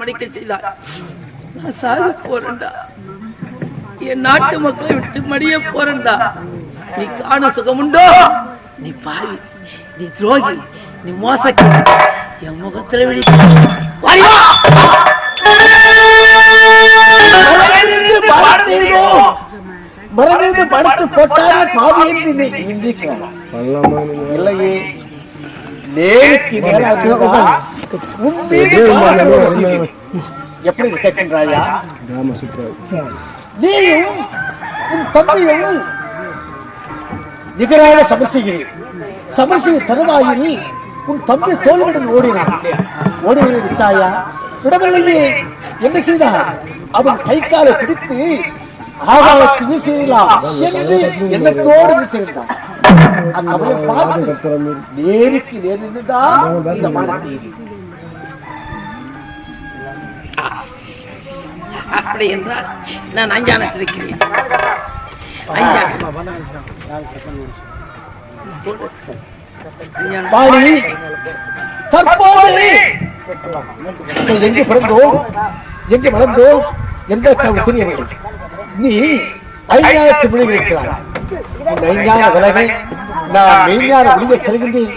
மடிக்க செய்தார். நான் சாக போறேன்டா. என் நாட்டு மக்களை விட்டு மடிய போறேன்டா. நீ காண சுகமுண்டோ? நீ பாவி நீ துரோகி நீ மோசக்கி. என் முகத்துல விழி. மறந்திருந்து படுத்து போட்டாரே பாவி என்று நீ நிந்திக்கிறார் இல்லையே நேருக்கு நேராக உன் மீது பாவத்தோடு செய்து. எப்படி கேட்கின்றாயா நீயும் உன் தம்பியும் நிகராக சமர்சிகிறேன் சமர்சிய தருவாயில் உன் தம்பி தோல்விடன் ஓடினான். ஓடி விட்டாயா? விடவில்லையே. என்ன செய்தார்? அவன் கை காலை பிடித்து ஆகாயத்து வீசிடலாம் என்று எண்ணத்தோடு வீசியிருந்தான். அந்த சமயம் பார்த்து நேருக்கு நேர் நின்றுதான் இந்த மானத்தை அப்படி என்றால் நான் அஞ்ஞானத்தில் இருக்கிறேன் தற்போது எங்கு பிறந்தோம் எங்கு வளர்ந்தோம் என்பதற்கு தெரியவில்லை நீ ஐஞானத்தை விழுகி இருக்கிறாய். ஐஞான விலகை நான் மெய்ஞான விழுக செல்கின்றேன்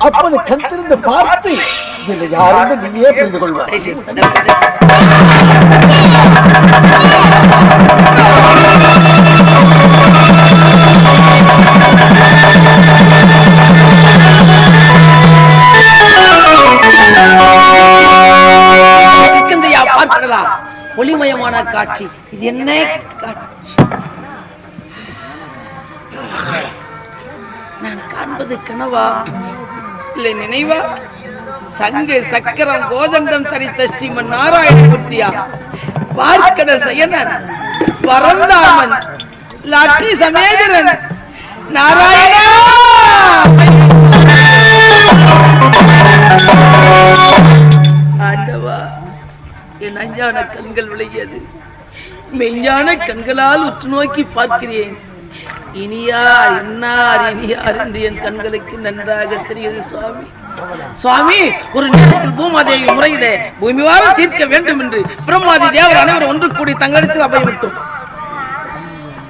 அப்போது கண் திறந்து பார்த்து இதில் யாரும் நீயே புரிந்து பார்க்கலாம் ஒளிமயமான காட்சி. இது என்ன காட்சி? நான் காண்பது கனவா? இல்லை நினைவா? சங்கு சக்கரம் கோதண்டம் தரித்த ஸ்ரீமன் நாராயணமூர்த்தியா பார்க்கடல் சயனன் பரந்தாமன் லட்சுமி சமேதரன் நாராயணா! ஆண்டவா என் அஞ்ஞான கண்கள் விளையது மெய்ஞான கண்களால் உற்று நோக்கி பார்க்கிறேன். இனியார் இன்னார் இனியார் என்று என் கண்களுக்கு நன்றாக தெரியுது சுவாமி. சுவாமி ஒரு நேரத்தில் பூமாதேவி முறையிட பூமி வாரம் தீர்க்க வேண்டும் என்று பிரம்மாதி தேவர் அனைவரும் ஒன்று கூடி தங்களிடத்தில் அபயமிட்டோம்.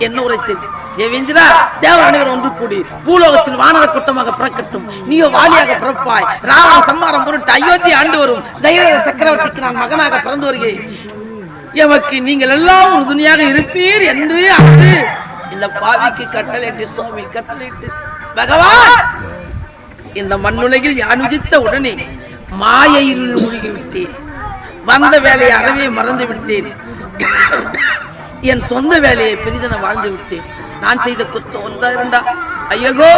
என்ன உரைத்தது தேவேந்திரா தேவர் அனைவரும் ஒன்று கூடி பூலோகத்தில் வானர கூட்டமாக பிறக்கட்டும். நீயோ வாலியாக பிறப்பாய். ராவண சம்மாரம் பொருட்டு அயோத்தி ஆண்டு வரும். தைரிய சக்கரவர்த்திக்கு நான் மகனாக பிறந்து வருகிறேன். எமக்கு நீங்கள் எல்லாம் உறுதுணையாக இருப்பீர் என்று அன்று இந்த பாவிக்கு கட்டளையிட்டு சுவாமி கட்டளையிட்டு பகவான்! இந்த மண்ணுலகில் யான் உதித்த உடனே மாயையில் மூழ்கிவிட்டேன். வந்த வேலையை அறவே மறந்து விட்டேன். என் சொந்த வேலையை பெரிதென வாழ்ந்து விட்டேன். நான் செய்த குத்தம் ஒன்றா இரண்டா ஐயகோ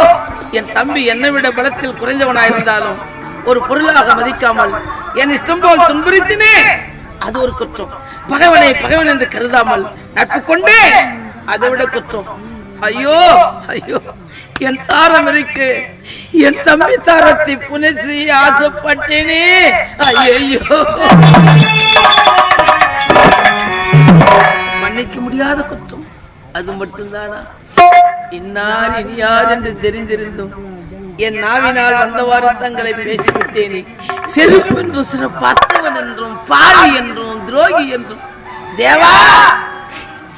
என் தம்பி என்னை விட பலத்தில் குறைந்தவனாயிருந்தாலும் ஒரு பொருளாக மதிக்காமல் என் இஷ்டம் போல் துன்புறுத்தினே. அது ஒரு குற்றம். பகவனை பகவன் என்று கருதாமல் நட்பு கொண்டே அதை விட குற்றம். ஐயோ ஐயோ. என் தாரம் இருக்கு என் தம்பி தாரத்தை புனை ஆசைப்பட்டேனே. ஐயோ மன்னிக்க முடியாத குற்றம் அது மட்டும்தானா? இன்னார் இனியார் என்று தெரிந்திருந்தும் என் நாவினால் வந்தவாறு தங்களை பேசிவிட்டேனே. செருப்பு என்றும் சிறப்பாத்தவன் என்றும் பாவி என்றும் துரோகி என்றும். தேவா!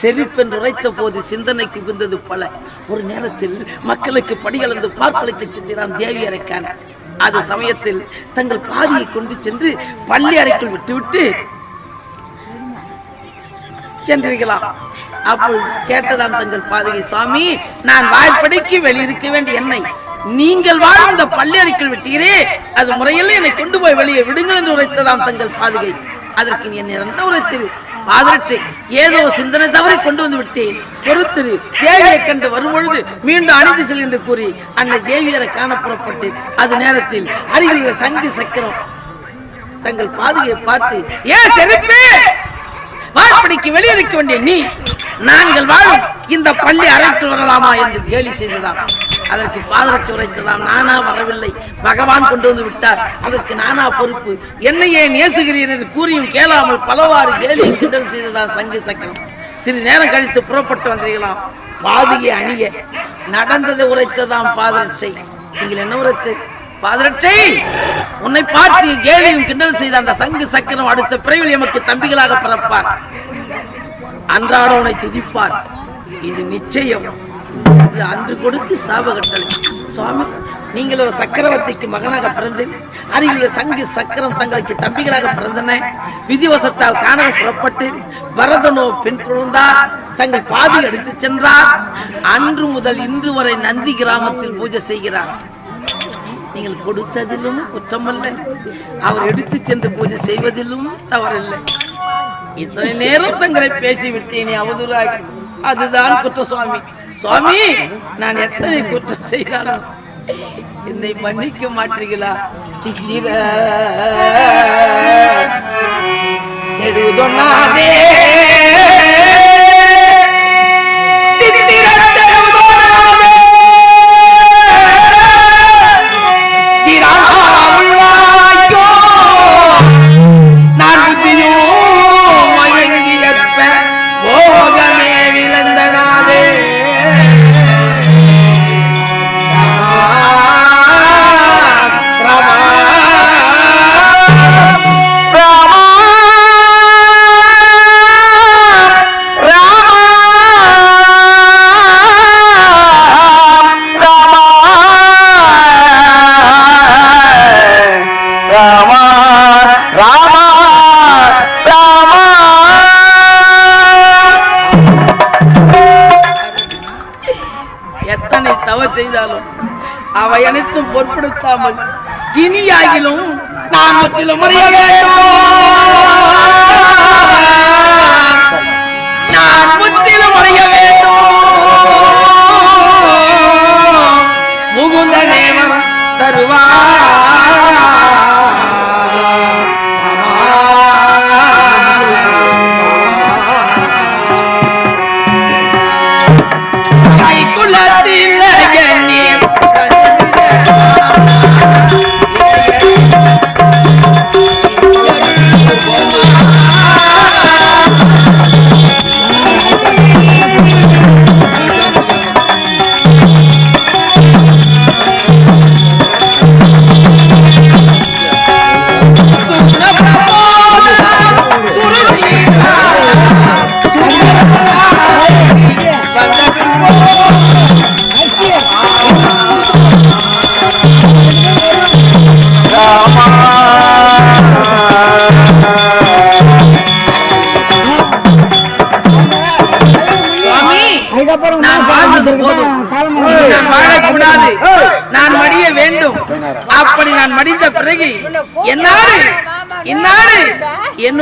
செழிப்பென்று உரைத்த போது சிந்தனை குகுந்தது பல. ஒரு நேரத்தில் மக்களுக்கு படிகளந்து பார்ப்பலுக்கு சென்றான் தேவி அறைக்கான அது சமயத்தில் தங்கள் பாதியை கொண்டு சென்று பள்ளி அறைக்குள் விட்டுவிட்டு சென்றீர்களாம் அப்பொழுது கேட்டதான் தங்கள் பாதகை சுவாமி நான் வாய்ப்படைக்கு வெளியிருக்க வேண்டிய என்னை. நீங்கள் வாழும் இந்த பள்ளியறைக்குள் விட்டீரே. அது முறையில் என்னை கொண்டு போய் வெளியே விடுங்கள் என்று உரைத்ததாம் தங்கள் பாதுகை. அதற்கு நீ என்னை இறந்த ஆதரற்றை ஏதோ சிந்தனை தவறி கொண்டு வந்து விட்டேன். பொறுத்திரு தேவியை கண்டு வரும்பொழுது மீண்டும் அணிந்து செல் என்று கூறி அன்னை தேவியரை காண புறப்பட்டேன். அது நேரத்தில் அருகில் உள்ள சங்கு சக்கரம் தங்கள் பாதுகையை பார்த்து ஏன் செருப்பே! வாய்ப்படிக்கு வெளியிருக்க வேண்டிய நீ நாங்கள் வாழும் இந்த பள்ளி அறைக்கு வரலாமா? என்று கேலி செய்ததாம். அதற்கு பாதரட்சி உரைத்ததாம் நானா வரவில்லை. பகவான் கொண்டு வந்து விட்டார். அதற்கு நானா பொறுப்பு. என்னையே நேசுகிறீர் என்று கூறியும் கேளாமல் பலவாறு கேலி கிண்டல் செய்ததான் சங்கு சக்கரம். சிறு நேரம் கழித்து புறப்பட்டு வந்தீர்களாம் பாதியை அணிய நடந்ததை உரைத்ததாம் பாதரட்சை. நீங்கள் என்ன உரைத்து? பாதரட்சை உன்னை பார்த்து கேலியும் கிண்டல் செய்த அந்த சங்கு சக்கரம் அடுத்த பிறவில் எமக்கு தம்பிகளாக பிறப்பார். அன்றாட உன்னை துதிப்பார். இது நிச்சயம். என்று அன்று கொடுத்து சாபகட்டளை சுவாமி நீங்கள் ஒரு சக்கரவர்த்திக்கு மகனாக பிறந்தேன் அருகில் சங்கு சக்கரம் தங்களுக்கு தம்பிகளாக பிறந்தன. விதிவசத்தால் காணாமல் புறப்பட்டு பரதனோ பின் தொடர்ந்தார் தங்கள் பாதி எடுத்துச் சென்றார். அன்று முதல் இன்று வரை நந்தி கிராமத்தில் பூஜை செய்கிறார். நீங்கள் கொடுத்ததிலும் குற்றமல்ல. அவர் எடுத்துச் சென்று பூஜை செய்வதிலும் தவறில்லை. இத்தனை நேரம் தங்களை பேசிவிட்டேனே அவதூறாகி. அதுதான் குற்றம் சுவாமி நான் எத்தனை குற்றம் செய்தாலும் என்னை மன்னிக்க மாட்டீர்களா? சித்திர. சித்திர தவறு செய்தாலும் அவை அனைத்தும் பொருட்படுத்தாமல் இனியாகிலும் நான் முற்றிலும் முறைய வேண்டும். நான் முற்றிலும் முறைய வேண்டும்.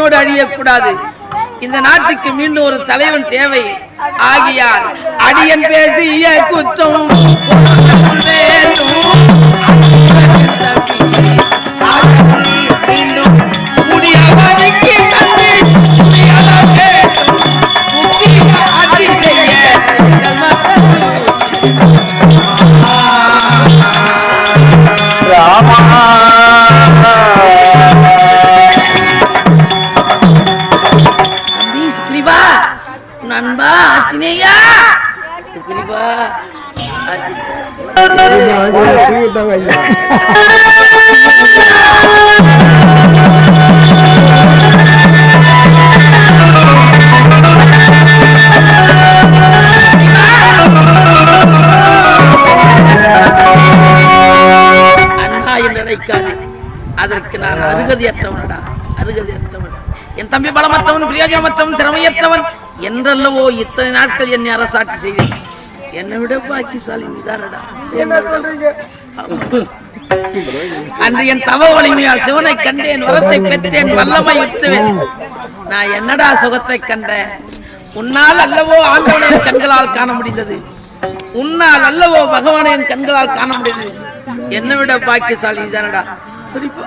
உயிரோடு அழியக்கூடாது. இந்த நாட்டுக்கு மீண்டும் ஒரு தலைவன் தேவை. ஆகியார் அடியன் பேசிய குற்றம் அழைக்காது அதற்கு நான் அருகதையற்றவனடா அருகதையற்றவன். என் தம்பி பலமற்றவன் பிரயோஜனமற்றவன் திறமையற்றவன் என்றல்லவோ இத்தனை நாட்கள் என்னை அரசாட்சி செய்தேன். என்னை விட பாக்கிசாலி நீதானடா. அன்று என் தவ வலிமையால் சிவனை கண்டேன் வரத்தை பெற்றேன் வல்லமை உற்றுவேன். நான் என்னடா சுகத்தை கண்டேன்? உன்னால் அல்லவோ ஆண்டவனை என் கண்களால் காண முடிந்தது. உன்னால் அல்லவோ பகவானை என் கண்களால் காண முடிந்தது. என்னை விட பாக்கியசாலி தானடா சரிப்பா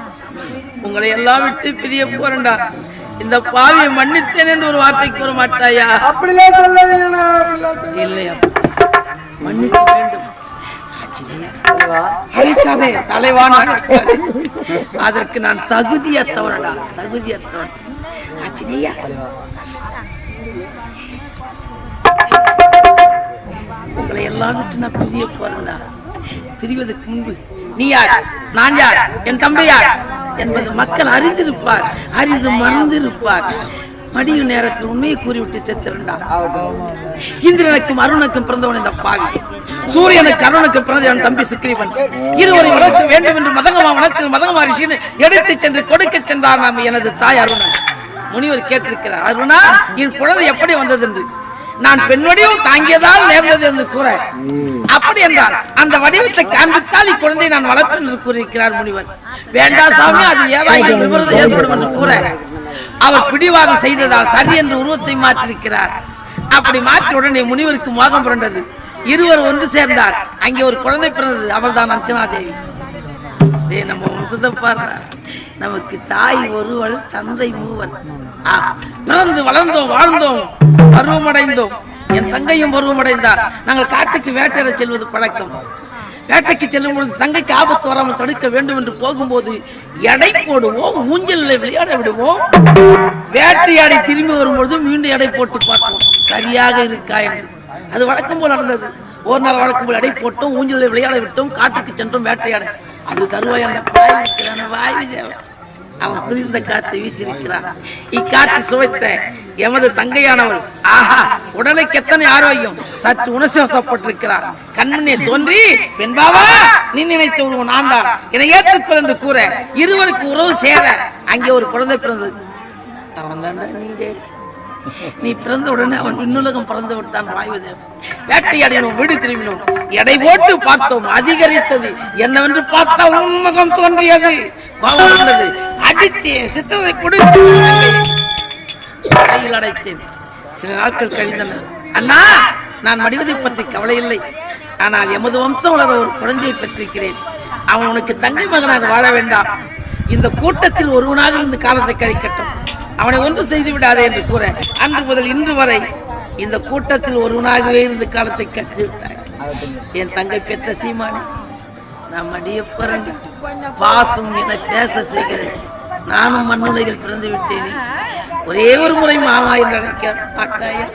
உங்களை எல்லாம் விட்டு பிரிய போறேன்டா. இந்த பாவியை மன்னித்தேன் என்று ஒரு வார்த்தை கூற மாட்டாயா? அப்படிலாம் சொல்லாதீங்க. இல்லையா? மன்னிக்க வேண்டும். அழைக்காதே தலைவான அதற்கு நான் தகுதியற்றவனடா தகுதியற்றவன். ஆச்சினேயா. உங்களை எல்லாம் விட்டு நான் பிரிய போறேன்டா. பிரிவதற்கு முன்பு நீ யார்? நான் யார்? என் தம்பி யார்? என்பது மக்கள் அறிந்திருப்பார் அறிந்து மறந்திருப்பார். மடியும் நேரத்தில் உண்மையை கூறிவிட்டு செத்திருந்தான். இந்திரனுக்கும் அருணுக்கும் பிறந்தவன் இந்த பாவி. சூரியனுக்கு அருணுக்கு பிறந்த என் தம்பி சுக்ரீவன். இருவரை வளர்க்க வேண்டும் என்று மதங்கமா வனத்தில் மதங்கமா ரிஷின்னு எடுத்து சென்று கொடுக்க சென்றார் நாம் எனது தாய் அருணன். முனிவர் கேட்டிருக்கிறார் அருணா என் குழந்தை எப்படி வந்தது? என்று நான் பெண் வடிவம் தாங்கியதால் நேர்ந்தது என்று கூற. அப்படி என்றால் அந்த வடிவத்தை காண்பித்தால் இக்குழந்தையை நான் வளர்ப்பேன் என்று கூறியிருக்கிறார் முனிவர். வேண்டாம் சாமி அது ஏதாயும் விபரீதம் ஏற்படும் என்று கூற. அவர் பிடிவாதம் செய்ததால் சரி என்று உருவத்தை மாற்றிருக்கிறார் அப்படி மாற்றி உடனே முனிவருக்கு மோகம் புரண்டது. இருவர் ஒன்று சேர்ந்தார். அங்கே ஒரு குழந்தை பிறந்தது. அவள்தான் அஞ்சனா தேவி நம்ம வம்சத்தை பாரு நமக்கு தாய் ஒருவள் தந்தை மூவன். ஆ, பிறந்து வளர்ந்தோம் வாழ்ந்தோம் பருவமடைந்தோம். என் தங்கையும் பருவமடைந்தார். நாங்கள் காட்டுக்கு வேட்டையிட செல்வது பழக்கம். வேட்டைக்கு செல்லும் பொழுது தங்கைக்கு ஆபத்து வராமல் தடுக்க வேண்டும் என்று போகும்போது எடை போடுவோம் ஊஞ்சலில் விளையாட விடுவோம். வேட்டையாடி திரும்பி வரும்பொழுது மீண்டும் எடை போட்டு பார்ப்போம். சரியாக இருக்கா என்று. அது வழக்கம் போல் நடந்தது. ஒரு நாள் வழக்கம் போல் எடை போட்டோம் ஊஞ்சலில் விளையாட விட்டோம் காட்டுக்கு சென்றோம் வேட்டையாட. அது தருவாய் அந்த வாய் இருக்கிறான அவன் குளிர்ந்த காற்று வீசியிருக்கிறான் இக்காற்று சுவைத்த எமது தங்கையானவள். ஆஹா உடலுக்கு எத்தனை ஆரோக்கியம்? சற்று உணர்ச்சிவசப்பட்டிருக்கிறார். கண்மணியை தோன்றி பெண்பாவா நீ நினைத்த உருவம் நான் தான் என்னை ஏற்றுக்கொள் என்று கூற இருவருக்கு உறவு சேர அங்கே ஒரு குழந்தை பிறந்தது. அவன் தான் நீடே நீ பிறந்த உடனே அவன் விண்ணுலகம் பிறந்து விட்டான் வாயுதேவன். வேட்டையாடினோம் வீடு திரும்பினோம். எடை போட்டு பார்த்தோம் அதிகரித்தது என்னவென்று பார்த்தா உன்முகம் தோன்றியது. கோபம் வந்தது. அடித்தேன் சித்திரத்தை கொடுத்து சிறையில் அடைத்தேன். சில நாட்கள் கழிந்தன. அண்ணா நான் மடிவதை பற்றி கவலை இல்லை ஆனால் எமது வம்சம் வளர ஒரு குழந்தையை பெற்றிருக்கிறேன். அவன் உனக்கு தங்கை மகனாக வாழ வேண்டாம். இந்த கூட்டத்தில் ஒருவனாக இருந்து காலத்தை கழிக்கட்டும். அவனை ஒன்று செய்து விடாதே என்று கூற அன்று முதல் இன்று வரை இந்த கூட்டத்தில் ஒருவனாகவே இருந்து காலத்தை கழித்து விட்டார் என் தங்கை பெற்ற சீமானி நான் மடிய பிறந்து பாசம் என பேச செய்கிறேன். நானும் மண்ணுலகில் பிறந்து விட்டேனே. ஒரே ஒரு முறை மாமா என்று அழைக்க மாட்டாயா?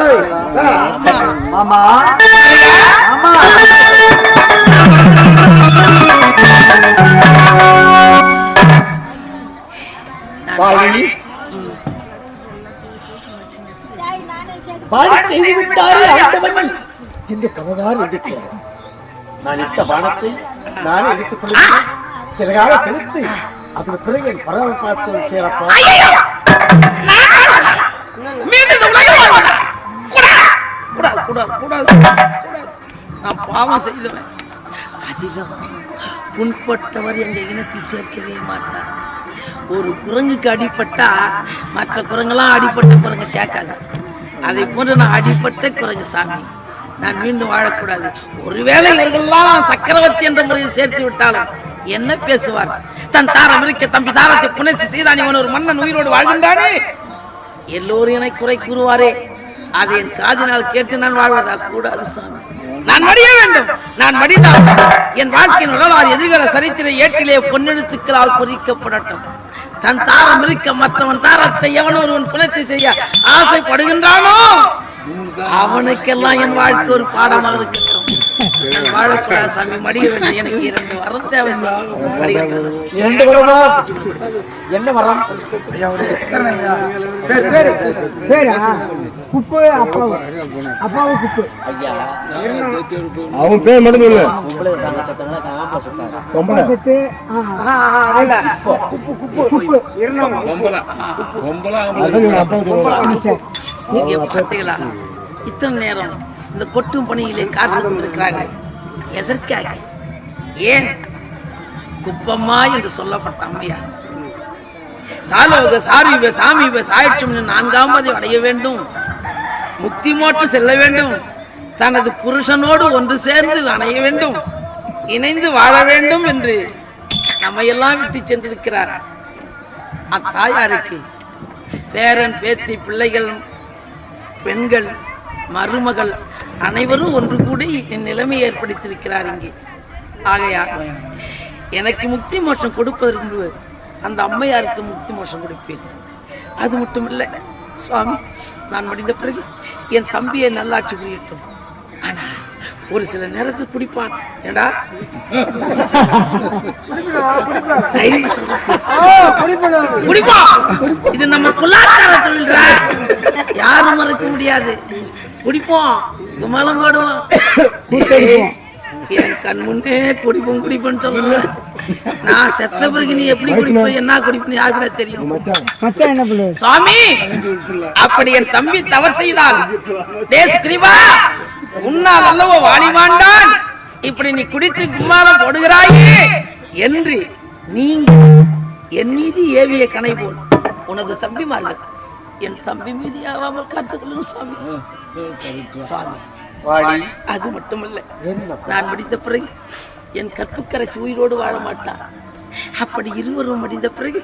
ஏய், ஏய், மாமா. மாமா. பாடி பாடி செய்து விட்டாரே ஆண்டவன். என்று பலவாறு இருக்கிறார் நான் இட்ட பானத்தை நானே எடுத்துக் கொள்கிறேன் சிறகாக கழித்து அதன் பிறகு என் பரவ பார்த்து சேரப்பா. நான் பாவம் செய்தவன். அதிலும் புண்பட்டவர் எங்க இனத்தில் சேர்க்கவே மாட்டார். ஒரு குரங்குக்கு அடிபட்டா மற்ற குரங்கெல்லாம் அடிபட்ட குரங்கு சேர்க்காது. அதை போன்று நான் அடிபட்ட குரங்கு சாமி. நான் மீண்டும் வாழக்கூடாது. ஒருவேளை இவர்கள்லாம் சக்கரவர்த்தி என்ற முறையில் சேர்த்து விட்டாலும் என்ன பேசுவார்? தன் தாரம் இருக்க தம்பி தாரத்தை புனைசி செய்தான் இவன் ஒரு மன்னன் உயிரோடு வாழ்கின்றானே? எல்லோரும் என குறை கூறுவாரே. அதை என் காதினால் கேட்டு நான் வாழ்வதா கூடாது சாமி. நான் மடிய வேண்டும். நான் மடிந்தால் என் வாழ்க்கையின் உழவார் எதிர்கால சரித்திர ஏட்டிலே பொன்னெழுத்துக்களால் பொறிக்கப்படட்டும். தன் தாரம் இருக்க மற்றவன் தாரத்தை எவன் ஒருவன் புணர்ச்சி செய்ய ஆசைப்படுகின்றானோ? அவனுக்கெல்லாம் என் வாழ்க்கை ஒரு பாடமாக இருக்கட்டும் வாழக்கூடாது சாமி மடிய வேண்டும். எனக்கு இரண்டு வரம் தேவை இரண்டு வரமா? என்ன வரம்? குப்பு அப்பாவு அப்பாவு குப்பு ஐயா அவன் பேர் மட்டும் சொல்லு உங்களை தாங்க சத்தங்களா காம்ப சொன்னாங்க பொம்பளை செத்து குப்பு குப்பு குப்பு இருந்தோம் அதான் இவன் அப்பா சொல்லுவான் நீங்க பார்த்தீங்களா இத்தனை நேரம் இந்த கொட்டும் பணியிலே காத்து கொண்டிருக்கிறாங்க எதற்காக ஏன் குப்பம்மா என்று சொல்லப்பட்ட அம்மையார் சாலோக சாரிவ சாமிவ சாயற்றும் நான்காம் பதி அடைய வேண்டும் முக்தி செல்ல வேண்டும். தனது புருஷனோடு ஒன்று சேர்ந்து அணைய வேண்டும். இணைந்து வாழ வேண்டும் என்று நம்மையெல்லாம் விட்டு சென்றிருக்கிறார். அத்தாயாருக்கு பேரன் பேத்தி பிள்ளைகள் பெண்கள் மருமகள் அனைவரும் ஒன்று கூடி என் நிலைமையை ஏற்படுத்தியிருக்கிறார் இங்கே. ஆகையா எனக்கு முக்தி மோஷம் கொடுப்பதற்கு அந்த அம்மையாருக்கு முக்தி மோஷம் கொடுப்பேன். அது மட்டும் இல்லை சுவாமி நான் முடிந்த பிறகு என் தம்பியை நல்லாட்சி புரியட்டும். ஆனால் ஒரு சில நேரத்துக்கு குடிப்பான். ஏண்டா? தைரியமா குடிப்பான் இது நம்ம குலாச்சார தொழில்ரா. யாரும் மறக்க முடியாது. குடிப்போம். குமலம் போடுவோம் என் கண் முன்னே குடிப்போம் குடிப்போன்னு சொல்றேன் நான் செத்த பிறகு நீ எப்படி குடிப்ப? என்ன குடிப்பேன்னு யாரு கூட தெரியும்? மச்சான். என்ன பண்ணுவாரு சுவாமி! அப்படி என் தம்பி தவறு செய்தால். டே ஸ்கிரிவா உன்னால் அல்லவோ வாலிபாண்டான் இப்படி நீ குடித்து கும்மாரம் போடுகிறாயே என்று நீங்க என் மீது ஏவிய கனை போல் உனது தம்பிமார்கள் என் தம்பி மீது ஆவாமல் காத்துக்கொள்ளும் சுவாமி. சுவாமி வாடி. அது மட்டுமல்ல. நான் முடிந்த பிறகு என் கற்புக்கரசி உயிரோடு வாழ மாட்டார் அப்படி இருவரும் முடிந்த பிறகு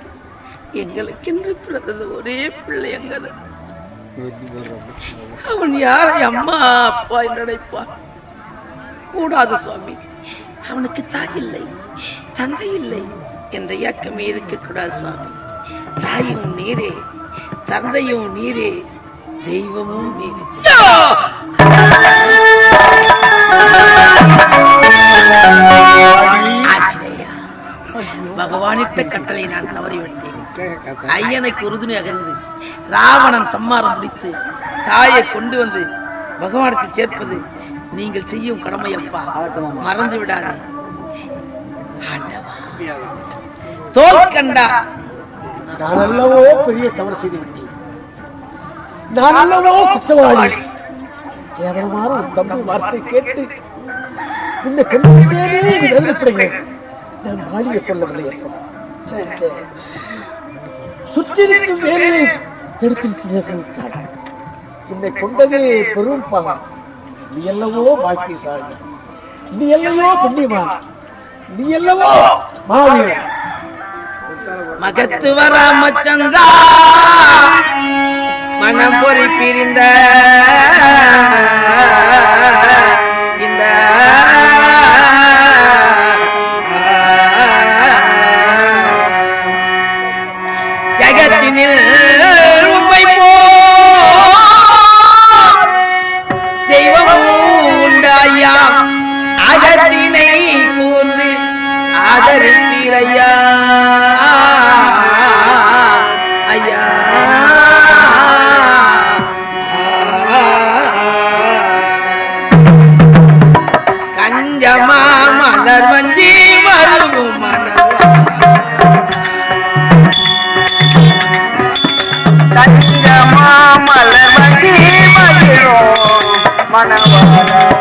எங்களுக்கென்று பிறந்தது ஒரே பிள்ளை எங்கள் அவன் யாரை அம்மா அப்பா நினைப்பான் கூடாது சுவாமி. அவனுக்கு தாய் இல்லை தந்தை இல்லை என்ற இயக்கமே இருக்கக்கூடாது சுவாமி. தாயும் நீரே தந்தையும் நீரே தெய்வமும் நீரே. பகவானிட்ட கட்டளை நான் தவறிவிட்டேன் ஐயனுக்கு உறுதுணையாக இருந்து ராவணன் சம்மாரம் முடித்து தாயை கொண்டு வந்து பகவானுக்கு சேர்ப்பது நீங்கள் செய்யும் கடமை அப்பா மறந்து விடாது. தோல் கண்டா. நான் அல்லவோ பெரிய தவறு செய்து விட்டேன். நான் அல்லவோ குற்றவாளி. கேவலமான தம்பி வார்த்தை கேட்டு இந்த கண்ணிலேயே நீ வேதனைப்படுகிறேன் நான் மாளிகை கொள்ளவில்லை அப்பா. சே, சுற்றிருக்கும் வேலையை தடுத்திருக்கிறார் உன்னை கொண்டது பெரும் பாவம். நீ அல்லவோ பாக்கியசாலி. நீ எல்லவோ புண்ணியவான். நீ எல்லவோ மாவீரன். மகத்துவ ராமச்சந்திரா மனம் பொறி பிரிந்த ஜகத்தினில் அஞ்சலென்றே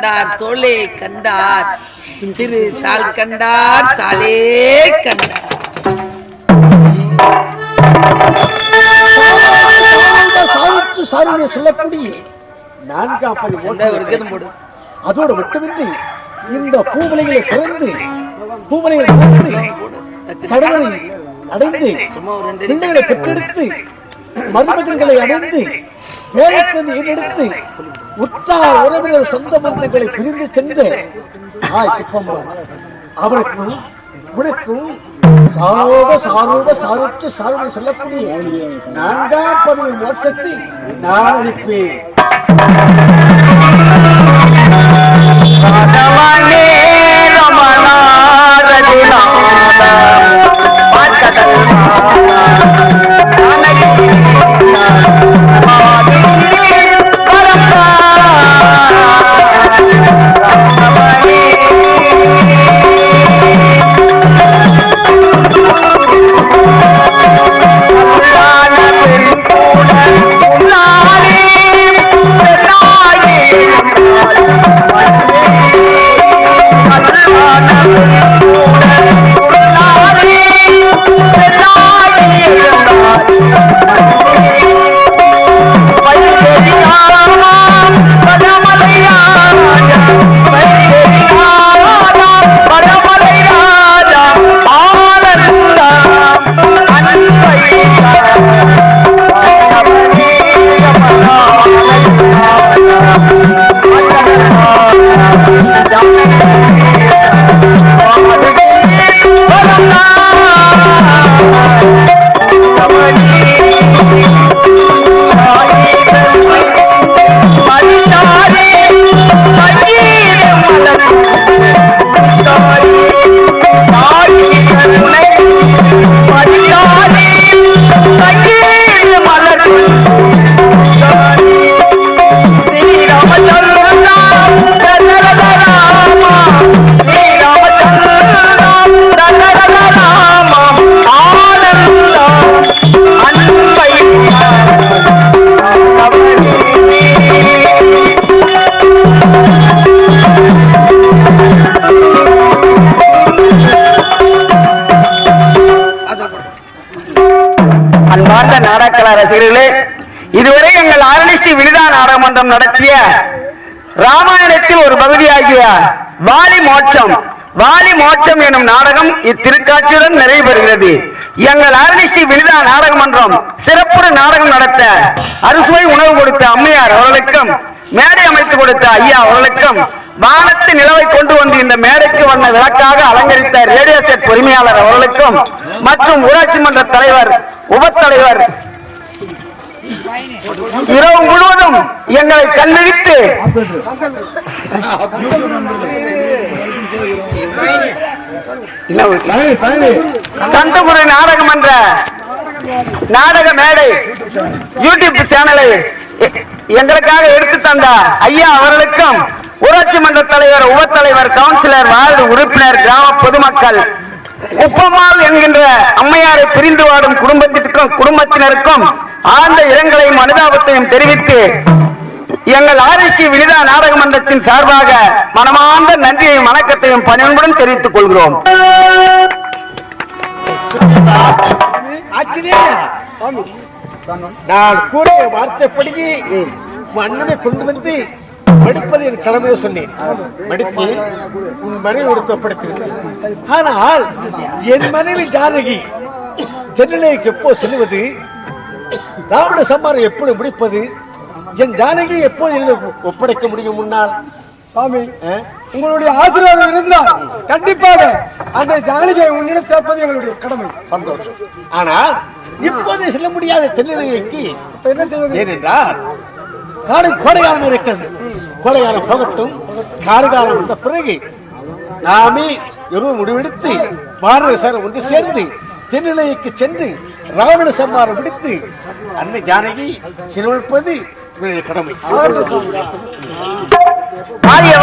கண்டார் தோளே கண்டார். திரு தாள் கண்டார் தாளே கண்டார். சாருடைய சொல்லக்கூடிய அதோடு மட்டுமின்றி இந்த பூமலைகளை பிறந்து பூமலைகளை பிறந்து கடவுளை அடைந்து பிள்ளைகளை பெற்றெடுத்து மருமகன்களை அடைந்து வேலைக்கு வந்து ஈடெடுத்து உற்றார் உறவினர் சொந்த பந்தங்களை பிரிந்து சென்று அவருக்கும் உனக்கும் சாரோக சாரோக சாருற்று சாரோடு சொல்லக்கூடிய நான்காம் பதவி மோட்சத்தை நான் அளிப்பேன். வினிதா நடத்திய ராமாயணத்தில் ஒரு பகுதியாகிய வாலி மோட்சம் வாலி மோட்சம் எனும் நாடகம் இத்திருக்காட்சியுடன் நிறைவு பெறுகிறது எங்கள் ஆரணிஸ்ரீ வினிதா நாடகமன்றம் சிறப்புற நாடகம் நடத்த அறுசுவை உணவு கொடுத்த அம்மையார் அவர்களுக்கும் மேடை அமைத்து கொடுத்த ஐயா அவர்களுக்கும் வானத்து நிலவை கொண்டு வந்து இந்த மேடைக்கு வந்த விளக்காக அலங்கரித்த ரேடியோ செட் உரிமையாளர் அவர்களுக்கும் மற்றும் ஊராட்சி மன்ற தலைவர் உபத்தலைவர் இரவு முழுவதும் எங்களை கண்விழித்து சந்தபுரி நாடகம் என்ற நாடக மேடை யூடியூப் சேனலை எங்களுக்காக எடுத்து தந்த ஐயா அவர்களுக்கும் ஊராட்சி மன்ற தலைவர் உபத்தலைவர் கவுன்சிலர் வார்டு உறுப்பினர் கிராம பொதுமக்கள் உப்பமால் என்கின்ற அம்மையாரை பிரிந்து வாடும் குடும்பத்திற்கும் குடும்பத்தினருக்கும் ஆழ்ந்த இரங்கலையும் அனுதாபத்தையும் தெரிவித்து எங்கள் ஆர்எஸ்டி வினிதா நாடக மன்றத்தின் சார்பாக மனமார்ந்த நன்றியையும் வணக்கத்தையும் பணியுடன் தெரிவித்துக் கொள்கிறோம். நான் கூறிய வார்த்தைப்படி மன்னனை கொண்டு வந்து மடிப்பது என் கடமையை சொன்னேன். மடித்து உன் மனைவி ஆனால் என் மனைவி ஜானகி சென்னைக்கு எப்போ செல்வது ராவண சம்மாரம் எப்படி முடிப்பது? என் ஜானகி எப்போது எனக்கு ஒப்படைக்க முடியும் முன்னால்? சாமி? உங்களுடைய ஆசீர்வாதம் இருந்தால் கண்டிப்பாக அந்த ஜானகியை உன்னிடம் சேர்ப்பது எங்களுடைய கடமை. சந்தோஷம். ஆனால் இப்போது செல்ல முடியாத தென்னிலைக்கு இப்ப என்ன செய்வது? ஏனென்றால் காடு கோடைகாலம் இருக்கிறது. கோடைகாலம் போகட்டும் காடுகாலம் வந்த பிறகு நாமே எருவ முடிவெடுத்து பாரத சார் ஒன்று சேர்ந்து தென்னிலைக்கு சென்று ராவண சம்மாரம் விடுத்து அன்னை ஜானகி சிறுவழ்ப்பது கடமை. வாரிய